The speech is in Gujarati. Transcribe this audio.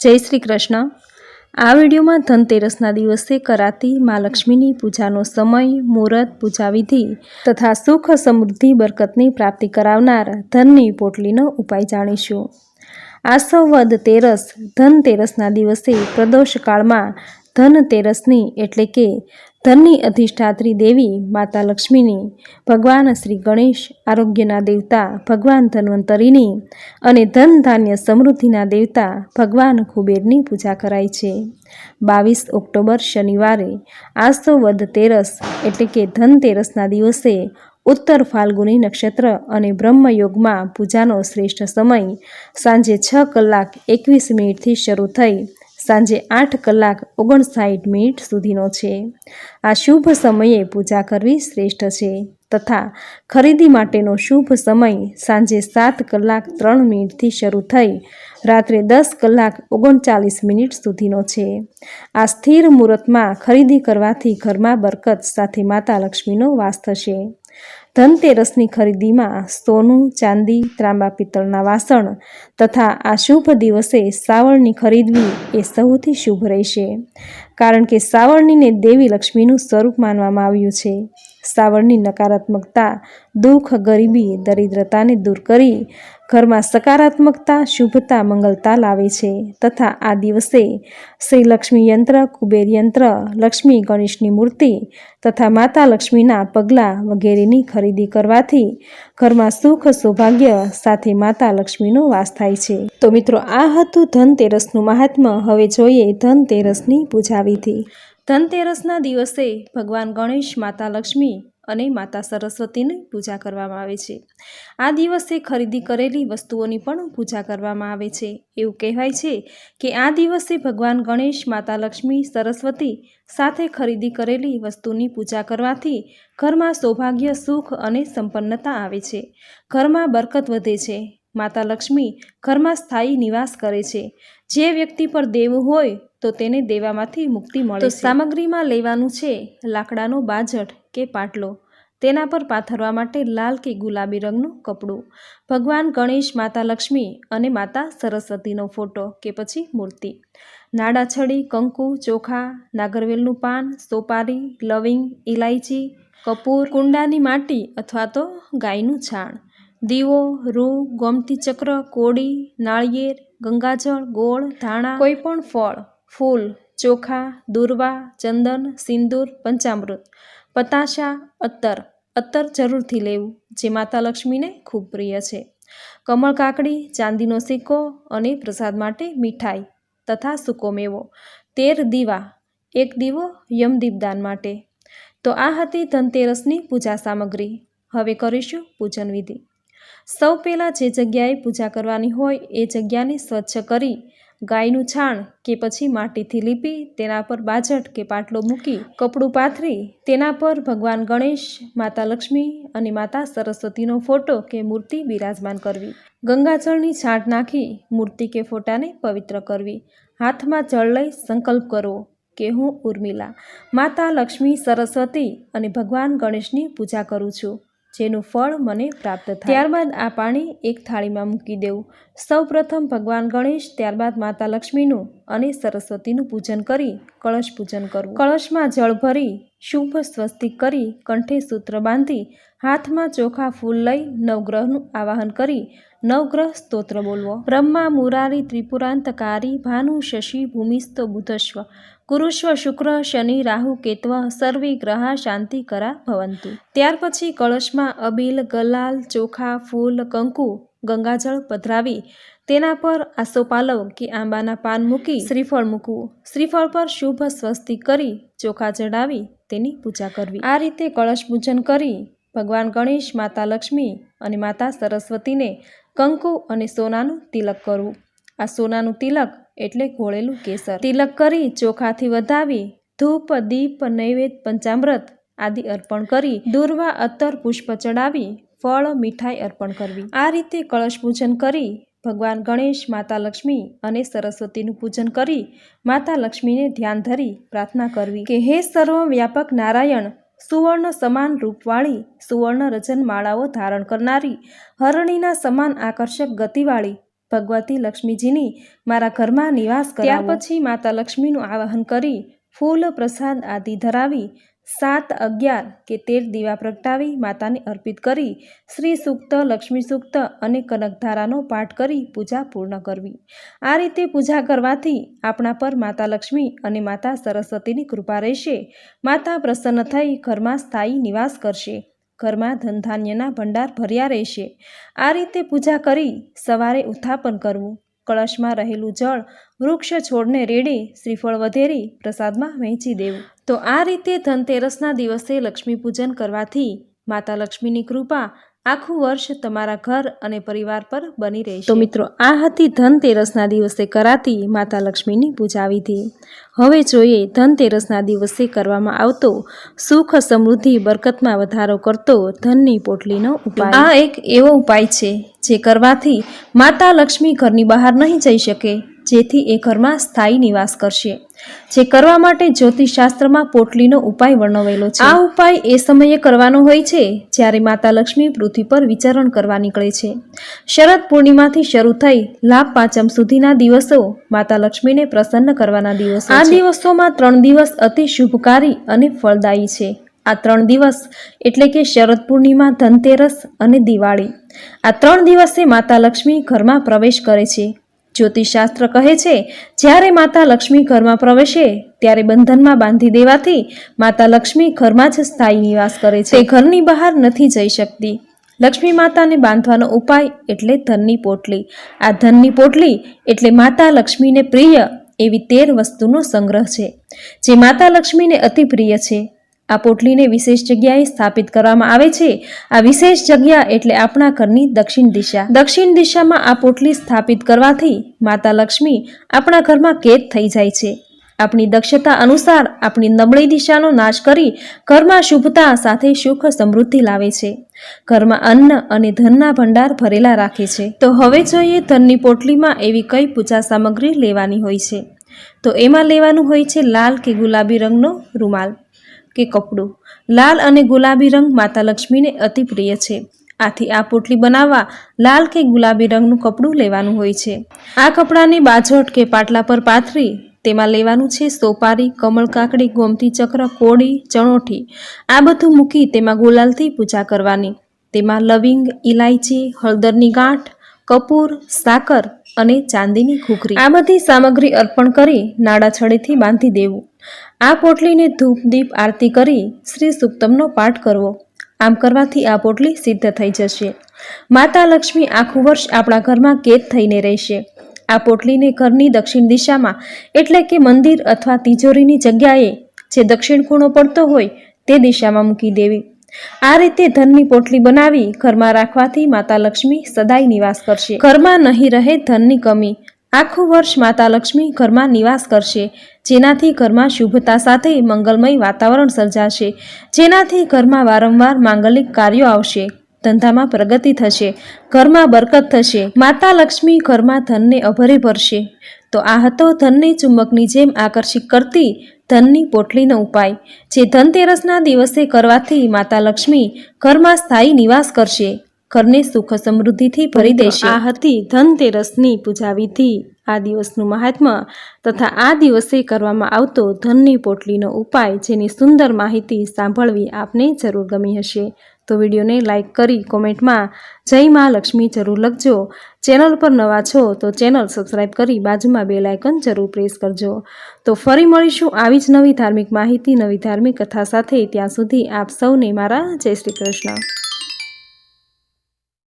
જય શ્રી કૃષ્ણ. આ વિડીયોમાં ધનતેરસના દિવસે કરાતી મા લક્ષ્મીની પૂજાનો સમય, મુહૂર્ત પૂજા વિધિ તથા સુખ, સમૃદ્ધિ, બરકતની પ્રાપ્તિ કરાવનાર ધનની પોટલીનો ઉપાય જાણીશું. આસવદ તેરસ ધનતેરસના દિવસે પ્રદોષ કાળમાં ધનતેરસની એટલે કે ધનની અધિષ્ઠાત્રી દેવી માતા લક્ષ્મીની ભગવાન શ્રી ગણેશ આરોગ્યના દેવતા ભગવાન ધન્વંતરીની અને ધન ધાન્ય સમૃદ્ધિના દેવતા ભગવાન કુબેરની પૂજા કરાય છે. બાવીસ ઓક્ટોબર શનિવારે આસ્તો વદ તેરસ એટલે કે ધનતેરસના દિવસે ઉત્તર ફાલ્ગુની નક્ષત્ર અને બ્રહ્મયોગમાં પૂજાનો શ્રેષ્ઠ સમય સાંજે છ કલાક એકવીસ મિનિટથી શરૂ થઈ સાંજે આઠ કલાક ઓગણસાઠ મિનિટ સુધીનો છે. આ શુભ સમયે પૂજા કરવી શ્રેષ્ઠ છે. તથા ખરીદી માટેનો શુભ સમય સાંજે સાત કલાક ત્રણ મિનિટથી શરૂ થઈ રાત્રે દસ કલાક ઓગણચાલીસ મિનિટ સુધીનો છે. આ સ્થિર મુહૂર્તમાં ખરીદી કરવાથી ઘરમાં બરકત સાથે માતા લક્ષ્મીનો વાસ થશે. ધનતેરસની ખરીદીમાં સોનું, ચાંદી, ત્રાંબા પિત્તળના વાસણ તથા આ શુભ દિવસે સાવરણી ખરીદવી એ સૌથી શુભ રહેશે. કારણ કે સાવરણીને દેવી લક્ષ્મીનું સ્વરૂપ માનવામાં આવ્યું છે. સાવરણી નકારાત્મકતા, દુઃખ, ગરીબી, દરિદ્રતાને દૂર કરી ઘરમાં સકારાત્મકતા, શુભતા, મંગલતા લાવે છે તથા આ દિવસે શ્રી લક્ષ્મી યંત્ર, કુબેર યંત્ર, લક્ષ્મી ગણેશની મૂર્તિ તથા માતા લક્ષ્મીના પગલાં વગેરેની ખરીદી કરવાથી ઘરમાં સુખ, સૌભાગ્ય સાથે માતા લક્ષ્મીનો વાસ થાય છે. તો મિત્રો આ હતું ધનતેરસનું મહાત્મ્ય. હવે જોઈએ ધનતેરસની પૂજા વિધિ ધનતેરસના દિવસે ભગવાન ગણેશ, માતા લક્ષ્મી અને માતા સરસ્વતીની પૂજા કરવામાં આવે છે. આ દિવસે ખરીદી કરેલી વસ્તુઓની પણ પૂજા કરવામાં આવે છે. એવું કહેવાય છે કે આ દિવસે ભગવાન ગણેશ, માતા લક્ષ્મી, સરસ્વતી સાથે ખરીદી કરેલી વસ્તુની પૂજા કરવાથી ઘરમાં સૌભાગ્ય, સુખ અને સંપન્નતા આવે છે. ઘરમાં બરકત વધે છે. માતા લક્ષ્મી ઘરમાં સ્થાયી નિવાસ કરે છે. જે વ્યક્તિ પર દેવું હોય તો તેને દેવામાંથી મુક્તિ મળે તો સામગ્રીમાં લેવાનું છે લાકડાનો બાજટ કે પાટલો. તેના પર પાથરવા માટે લાલ કે ગુલાબી રંગનું કપડું. ભગવાન ગણેશ માતા લક્ષ્મી અને માતા સરસ્વતીનો ફોટો કે પછી મૂર્તિ. નાડાછડી કંકુ ચોખા નાગરવેલનું પાન સોપારી લવિંગ ઇલાયચી કપૂર કુંડાની માટી અથવા તો ગાયનું છાણ. દીવો રૂ ગોમતી ચક્ર કોડી નાળિયેર ગંગાજળ ગોળ ધાણા કોઈ પણ ફળ ફૂલ, ચોખા, દુર્વા, ચંદન, સિંદૂર, પંચામૃત, પતાશા, અત્તર. અત્તર જરૂરથી લેવું, જે માતા લક્ષ્મીને ખૂબ પ્રિય છે. કમળ કાકડી, ચાંદીનો સિક્કો અને પ્રસાદ માટે મીઠાઈ તથા સૂકો મેવો. તેર દીવા, એક દીવો યમદીપદાન માટે. તો આ હતી ધનતેરસની પૂજા સામગ્રી. હવે કરીશું પૂજન વિધિ. સૌ પહેલાં જે જગ્યાએ પૂજા કરવાની હોય એ જગ્યાને સ્વચ્છ કરી ગાયનું છાણ કે પછી માટીથી લીપી તેના પર બાજટ કે પાટલો મૂકી કપડું પાથરી તેના પર ભગવાન ગણેશ, માતા લક્ષ્મી અને માતા સરસ્વતીનો ફોટો કે મૂર્તિ બિરાજમાન કરવી. ગંગાજળની છાંટ નાખી મૂર્તિ કે ફોટાને પવિત્ર કરવી. હાથમાં જળ લઈ સંકલ્પ કરવો કે હું ઉર્મિલા, માતા લક્ષ્મી, સરસ્વતી અને ભગવાન ગણેશની પૂજા કરું છું. જેનું ફળ મને પ્રાપ્ત થાય. ત્યારબાદ આ પાણી એક થાળીમાં મૂકી દેવું. સૌ પ્રથમ ભગવાન ગણેશ ત્યારબાદ માતા લક્ષ્મીનું અને સરસ્વતીનું પૂજન કરી કળશ પૂજન કરવું. કળશમાં જળ ભરી, શુભ સ્વસ્તિક કરી કંઠે સૂત્ર બાંધી હાથમાં ચોખા ફૂલ લઈ નવગ્રહનું આવાહન કરી નવગ્રહ સ્તોત્ર બોલવો. બ્રહ્મા, મુરારી, ત્રિપુરાંતકારી, ભાનુ, શશી, ભૂમિસ્ત બુધસ્વ ગુરુશ્વ, શુક્ર, શનિ, રાહુ, કેત્વ, સર્વે, ગ્રહા, શાંતિ, કરા, ભવંતુ. ત્યાર પછી કળશમાં અબીલ, ગલાલ, ચોખા, ફૂલ, કંકુ, ગંગાજળ પધરાવી તેના પર આસોપાલવ કે આંબાના પાન મૂકી શ્રીફળ મૂકવું. શ્રીફળ પર શુભ સ્વસ્તિક કરી ચોખા ચડાવી તેની પૂજા કરવી. આ રીતે કળશ પૂજન કરી ભગવાન ગણેશ, માતા લક્ષ્મી અને માતા સરસ્વતીને કંકુ અને સોનાનું તિલક કરવું. આ સોનાનું તિલક એટલે ઘોળેલું કેસર. તિલક કરી ચોખાથી વધાવી, ધૂપ, દીપ, નૈવેદ્ય, પંચામૃત આદિ અર્પણ કરી, દુર્વા અત્તર પુષ્પ ચડાવી, ફળ, મીઠાઈ અર્પણ કરવી. આ રીતે કળશ પૂજન કરી, ભગવાન ગણેશ, માતા લક્ષ્મી અને સરસ્વતીનું પૂજન કરી, માતા લક્ષ્મીને ધ્યાન ધરી પ્રાર્થના કરવી. કે હે સર્વ વ્યાપક નારાયણ સુવર્ણ સમાન રૂપવાળી સુવર્ણ રચન માળાઓ ધારણ કરનારી હરણીના સમાન આકર્ષક ગતિવાળી ભગવતી લક્ષ્મીજીની મારા ઘરમાં નિવાસ કર્યા પછી માતા લક્ષ્મીનું આવાહન કરી ફૂલ પ્રસાદ આદિ ધરાવી સાત અગિયાર કે તેર દીવા પ્રગટાવી માતાને અર્પિત કરી શ્રી સૂક્ત, લક્ષ્મી સૂક્ત અને કનકધારાનો પાઠ કરી પૂજા પૂર્ણ કરવી. આ રીતે પૂજા કરવાથી આપણા પર માતા લક્ષ્મી અને માતા સરસ્વતીની કૃપા રહેશે. માતા પ્રસન્ન થઈ ઘરમાં સ્થાયી નિવાસ કરશે. ઘરમાં ધનધાન્યના ભંડાર ભર્યા રહેશે. આ રીતે પૂજા કરી સવારે ઉત્થાપન કરવું, કળશમાં રહેલું જળ વૃક્ષ છોડને રેડે શ્રીફળ વધેરી પ્રસાદમાં વહેંચી દેવું. તો આ રીતે ધનતેરસના દિવસે લક્ષ્મી પૂજન કરવાથી માતા લક્ષ્મીની કૃપા આખું વર્ષ તમારા ઘર અને પરિવાર પર બની રહેશે. તો મિત્રો આ હતી ધનતેરસના દિવસે કરાતી માતા લક્ષ્મીની પૂજા વિધિ હવે જોઈએ ધનતેરસના દિવસે કરવામાં આવતો સુખ સમૃદ્ધિ બરકતમાં વધારો કરતો ધનની પોટલીનો ઉપાય. આ એક એવો ઉપાય છે જે કરવાથી માતા લક્ષ્મી ઘરની બહાર નહીં જઈ શકે. જેથી એ ઘરમાં સ્થાયી નિવાસ કરશે જે કરવા માટે જ્યોતિષશાસ્ત્રમાં પોટલીનો ઉપાય વર્ણવેલો છે. આ ઉપાય એ સમયે કરવાનો હોય છે જ્યારે માતા લક્ષ્મી પૃથ્વી પર વિચરણ કરવા નીકળે છે. શરદ પૂર્ણિમાથી શરૂ થઈ લાભ પાંચમ સુધીના દિવસો માતા લક્ષ્મીને પ્રસન્ન કરવાના દિવસો આ દિવસોમાં ત્રણ દિવસ અતિ શુભકારી અને ફળદાયી છે. આ ત્રણ દિવસ એટલે કે શરદ પૂર્ણિમા ધનતેરસ અને દિવાળી. આ ત્રણ દિવસે માતા લક્ષ્મી ઘરમાં પ્રવેશ કરે છે. જ્યોતિષશાસ્ત્ર કહે છે, જ્યારે માતા લક્ષ્મી ઘરમાં પ્રવેશે, ત્યારે બંધનમાં બાંધી દેવાથી માતા લક્ષ્મી ઘરમાં જ સ્થાયી નિવાસ કરે છે. ઘરની બહાર નથી જઈ શકતી. લક્ષ્મી માતાને બાંધવાનો ઉપાય એટલે ધનની પોટલી. આ ધનની પોટલી એટલે માતા લક્ષ્મીને પ્રિય એવી તેર વસ્તુનો સંગ્રહ છે. જે માતા લક્ષ્મીને અતિ પ્રિય છે. આ પોટલીને વિશેષ જગ્યાએ સ્થાપિત કરવામાં આવે છે. આ વિશેષ જગ્યા એટલે આપણા ઘરની દક્ષિણ દિશા. દક્ષિણ દિશામાં આ પોટલી સ્થાપિત કરવાથી માતા લક્ષ્મી આપણા ઘરમાં કેદ થઈ જાય છે. આપણી દક્ષતા અનુસાર આપણી નબળી દિશાનો નાશ કરી ઘરમાં શુભતા સાથે સુખ સમૃદ્ધિ લાવે છે. ઘરમાં અન્ન અને ધનના ભંડાર ભરેલા રાખે છે. તો હવે જોઈએ ધનની પોટલીમાં એવી કઈ પૂજા સામગ્રી લેવાની હોય છે. તો એમાં લેવાનું હોય છે લાલ કે ગુલાબી રંગનો રૂમાલ. કે કપડું. લાલ અને ગુલાબી રંગ માતા લક્ષ્મીને અતિ પ્રિય છે. આથી આ પોટલી બનાવવા લાલ કે ગુલાબી રંગનું કપડું લેવાનું હોય છે. આ કપડાની બાજોટ કે પાટલા પર પાથરી તેમાં લેવાનું છે સોપારી, કમળ કાકડી, ગોમતી ચક્ર, કોળી, ચણોઠી. આ બધું મૂકી તેમાં ગુલાલથી પૂજા કરવાની. તેમાં લવિંગ ઇલાયચી હળદરની ગાંઠ, કપૂર, સાકર અને ચાંદીની ઘૂઘરી. આ બધી સામગ્રી અર્પણ કરી નાડા છડેથી બાંધી દેવું. આ પોટલીને ધૂપ દીપ આરતી કરી શ્રી સુક્તમનો પાઠ કરવો. આમ કરવાથી આ પોટલી સિદ્ધ થઈ જશે. માતા લક્ષ્મી આખું વર્ષ આપણા ઘરમાં કેદ થઈને રહેશે. આ પોટલીને ઘરની દક્ષિણ દિશામાં, એટલે કે મંદિર અથવા તિજોરીની જગ્યાએ, જે દક્ષિણ ખૂણો પડતો હોય, તે દિશામાં મૂકી દેવી. આ રીતે ધનની પોટલી બનાવી ઘરમાં રાખવાથી માતા લક્ષ્મી સદાય નિવાસ કરશે. ઘરમાં નહીં રહે ધનની કમી. આખું વર્ષ માતા લક્ષ્મી ઘરમાં નિવાસ કરશે. જેનાથી ઘરમાં શુભતા સાથે મંગલમય વાતાવરણ સર્જાશે. જેનાથી ઘરમાં વારંવાર માંગલિક કાર્યો આવશે. ધંધામાં પ્રગતિ થશે. ઘરમાં બરકત થશે. માતા લક્ષ્મી ઘરમાં ધનને અભરે ભરશે. તો આ હતો ધનને ચુંબકની જેમ આકર્ષિત કરતી ધનની પોટલીનો ઉપાય. જે ધનતેરસના દિવસે કરવાથી માતા લક્ષ્મી ઘરમાં સ્થાયી નિવાસ કરશે. ઘરને સુખ સમૃદ્ધિથી ભરી દેશે. આ હતી ધનતેરસની પૂજા વિધિ આ દિવસનું મહાત્મ્ય તથા આ દિવસે કરવામાં આવતો ધનની પોટલીનો ઉપાય જેની સુંદર માહિતી સાંભળવી આપને જરૂર ગમી હશે. તો વિડીયોને લાઇક કરી કોમેન્ટમાં જય મા લક્ષ્મી જરૂર લખજો. ચેનલ પર નવા છો તો ચેનલ સબસ્ક્રાઈબ કરી બાજુમાં બે લાયકન જરૂર પ્રેસ કરજો. તો ફરી મળીશું આવી જ નવી ધાર્મિક માહિતી નવી ધાર્મિક કથા સાથે. ત્યાં સુધી આપ સૌને મારા જય શ્રી કૃષ્ણ.